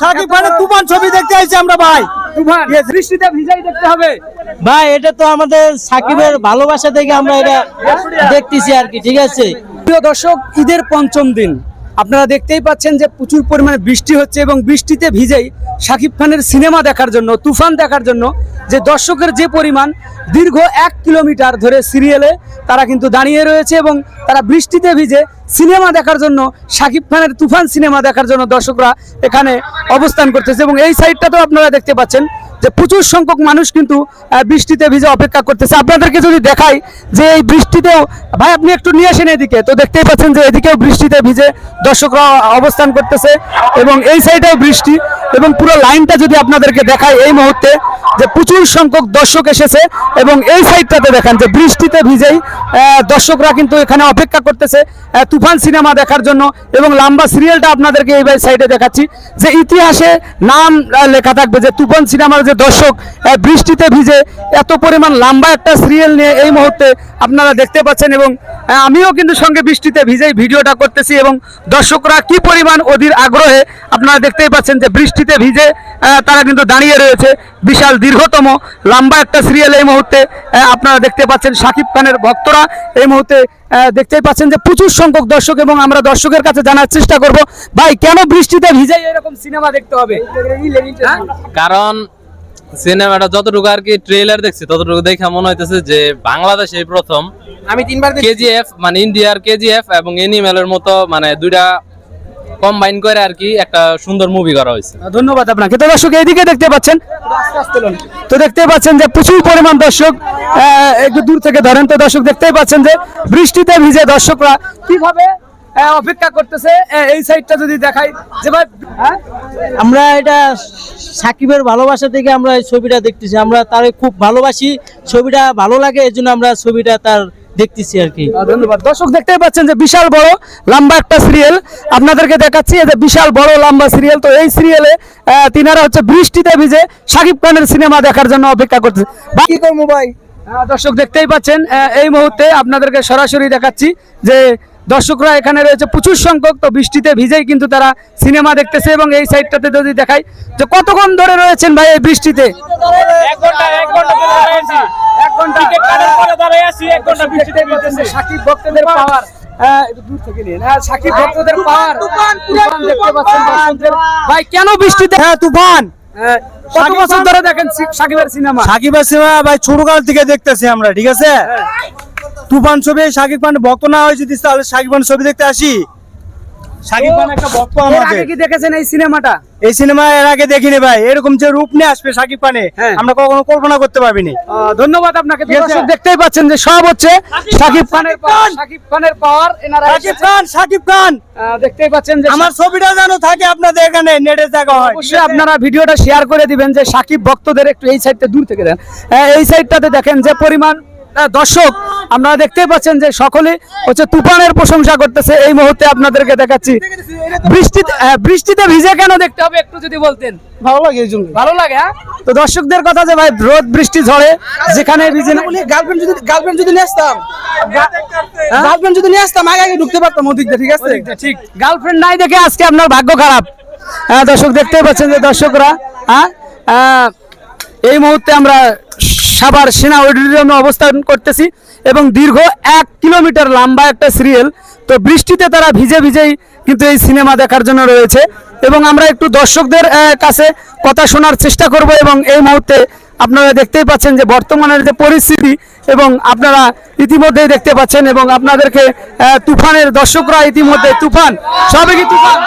সাকিব খানের তুফান ছবি দেখতে আইছি আমরা ভাই। তুফান বৃষ্টিতে ভিজাই দেখতে হবে। ভাই এটা তো আমাদের সাকিবের ভালোবাসা থেকে আমরা এটা দেখতেছি আর কি ঠিক আছে? প্রিয় দর্শক ঈদের পঞ্চম দিন। আপনারা দেখতেই পাচ্ছেন যে প্রচুর পরিমাণে বৃষ্টি হচ্ছে এবং বৃষ্টিতে ভিজেই শাকিব খানের সিনেমা দেখার জন্য তুফান দেখার জন্য যে দর্শকের যে পরিমাণ দীর্ঘ এক কিলোমিটার ধরে সিরিয়ালে তারা কিন্তু দাঁড়িয়ে রয়েছে এবং তারা বৃষ্টিতে ভিজে সিনেমা দেখার জন্য শাকিব খানের তুফান সিনেমা দেখার জন্য দর্শকরা এখানে অবস্থান করতেছে এবং এই সাইডটাতেও আপনারা দেখতে পাচ্ছেন। যে প্রচুর সংখ্যক মানুষ কিন্তু বৃষ্টিতে ভিজে অপেক্ষা করতেছে। আপনাদেরকে যদি দেখাই যে এই বৃষ্টিতেও, ভাই আপনি একটু নিয়ে আসেন এদিকে, তো দেখতেই পাচ্ছেন যে এদিকেও বৃষ্টিতে ভিজে দর্শকরা অবস্থান করতেছে এবং এই সাইডেও বৃষ্টি এবং পুরো লাইনটা যদি আপনাদেরকে দেখাই এই মুহূর্তে যে প্রচুর সংখ্যক দর্শক এসেছে এবং এই সাইডটাতে দেখেন যে বৃষ্টিতে ভিজেই দর্শকরা কিন্তু এখানে অপেক্ষা করতেছে তুফান সিনেমা দেখার জন্য এবং লম্বা সিরিয়ালটা আপনাদেরকে এই সাইডে দেখাচ্ছি যে ইতিহাসে নাম লেখা থাকবে যে তুফান সিনেমার যে দর্শক বৃষ্টিতে ভিজে এত পরিমাণ লম্বা একটা সিরিয়াল নিয়ে এই মুহূর্তে আপনারা দেখতে পাচ্ছেন এবং আমিও কিন্তু সঙ্গে বৃষ্টিতে ভিজেই ভিডিওটা করতেছি এবং দর্শকরা কি পরিমাণ অধীর আগ্রহে আপনারা দেখতেই পাচ্ছেন যে বৃষ্টিতে ভিজে তারা কিন্তু দাঁড়িয়ে রয়েছে বিশাল দীর্ঘতম লম্বা একটা সিরিয়াল এই মুহূর্তে আপনারা দেখতে পাচ্ছেন শাকিব খানের ভক্তরা এই মুহূর্তে দেখতেই পাচ্ছেন যে প্রচুর সংখ্যক দর্শক এবং আমরা দর্শকের কাছে জানার চেষ্টা করব, ভাই, কেন বৃষ্টিতে ভিজে এরকম সিনেমা দেখতে হবে? কারণ সিনেমাটা যতটুকু আর কি ট্রেলার দেখছি ততটুকু দেখে মনে হইতেছে যে বাংলাদেশে এই প্রথম। আমি তিনবার কেজিএফ মানে ইন্ডিয়ার কেজিএফ এবং এনিমেলের মতো মানে দুইটা কম্বাইন করে আর কি একটা সুন্দর মুভি করা হয়েছে। ধন্যবাদ আপনাকে। তো দর্শক এইদিকে দেখতে পাচ্ছেন তো দেখতে পাচ্ছেন যে প্রচুর পরিমাণ দর্শক একটু দূর থেকে ধরেন। তো দর্শক দেখতেই পাচ্ছেন যে বৃষ্টিতে ভিজে দর্শকরা কীভাবে অপেক্ষা করতেছে। এই সাইডটা যদি দেখাই। যে ভাই হ্যাঁ? আমরা এটা সাকিবের ভালোবাসা থেকে আমরা এই ছবিটা দেখতেছি। আমরা তারে খুব ভালোবাসি। ছবিটা ভালো লাগে এই জন্য আমরা ছবিটা তার দেখতেছি আর কি। ধন্যবাদ। দর্শক দেখতেই পাচ্ছেন যে বিশাল বড় লম্বা একটা সিরিয়াল আপনাদেরকে দেখাচ্ছি এই যে বিশাল বড় লম্বা সিরিয়াল তো এই সিরিয়ালে তিনারা হচ্ছে বৃষ্টিতে ভিজে শাকিব খানের সিনেমা দেখার জন্য অপেক্ষা করছে কি করব ভাই? দর্শক দেখতেই পাচ্ছেন এই মুহূর্তে আপনাদেরকে সরাসরি দেখাচ্ছি যে দর্শকরা এখানে রয়েছে প্রচুর সংখ্যক তো বৃষ্টিতে ভিজেই কিন্তু তারা সিনেমা দেখতেছে এবং এই সাইডটাতে যদি দেখাই যে কতক্ষণ ধরে রয়েছেন ভাই এই বৃষ্টিতে? সাকিব ভক্তদের পাওয়ার। সাকিব ভক্তদের পাওয়ার। দেখতে পাচ্ছেন ভাই কেন বৃষ্টিতে হ্যাঁ তুফান। কত বছর ধরে দেখেন সাকিবের সিনেমা? সাকিবের সিনেমা ভাই ছোটকাল থেকে দেখতেছি আমরা ঠিক আছে? তুফান ছবি সাকিব খান ভক্ত না হয়েছে তাহলে সাকিব খান ছবি দেখতে আসি? সাকিব খান একটা ভক্ত আমাদের। কি দেখেছেন এই সিনেমাটা? এই সিনেমা এর আগে দেখিনি ভাই। এরকম যে রূপ নিয়ে আসবে সাকিব খানে। আমরা কখনো কল্পনা করতে পারবিনি ধন্যবাদ আপনাকে। তো ঠিক আছে। দর্শক দেখতেই পাচ্ছেন যে সব হচ্ছে সাকিব খানের পাওয়ার খানের পাওয়ার এনারা সাকিব খান সাকিব খান। দেখতেই পাচ্ছেন যে আমার ছবিটা যেন থাকে আপনাদের এখানে নেটে দেখা হয়। অবশ্যই আপনারা ভিডিওটা শেয়ার করে দিবেন যে সাকিব ভক্তদের একটু এই সাইডটা দূর থেকে দেন। এই সাইডটাতে দেখেন যে পরিমাণ দর্শক আপনারা দেখতেই পাচ্ছেন যে সকলে হচ্ছে তুফানের প্রশংসা করতেছে। এই মুহূর্তে আপনাদেরকে দেখাচ্ছি। বৃষ্টিতে আহ, বৃষ্টিতে ভিজে কেন দেখতে হবে একটু যদি বলতেন? ভালো লাগে এই জন্য ভালো লাগে হ্যাঁ? তো দর্শকদের কথা যে ভাই রোদ বৃষ্টি ঝড়ে যেখানে ভিজে না গার্লফ্রেন্ড যদি গার্লফ্রেন্ড যদি নিয়ে আসতাম হ্যাঁ? গার্লফ্রেন্ড যদি নিয়ে আসতাম আগে আগে ঢুকতে পারতাম ওদিক দিয়ে ঠিক আছে? ঠিক। গার্লফ্রেন্ড নাই দেখে আজকে আপনার ভাগ্য খারাপ। হ্যাঁ দর্শক দেখতেই পাচ্ছেন যে দর্শকরা হ্যাঁ? এই মুহূর্তে আমরা সাভার সেনা অডিটোরিয়ামে অবস্থান করতেছি এবং দীর্ঘ এক কিলোমিটার লম্বা একটা সিরিয়াল। তো বৃষ্টিতে তারা ভিজে ভিজেই কিন্তু এই সিনেমা দেখার জন্য রয়েছে। এবং আমরা একটু দর্শকদের কাছে কথা শোনার চেষ্টা করব এবং এই মুহূর্তে আপনারা দেখতেই পাচ্ছেন যে বর্তমানের যে পরিস্থিতি এবং আপনারা ইতিমধ্যেই দেখতে পাচ্ছেন এবং আপনাদেরকে তুফানের দর্শকরা ইতিমধ্যে তুফান সবে কি তুফান?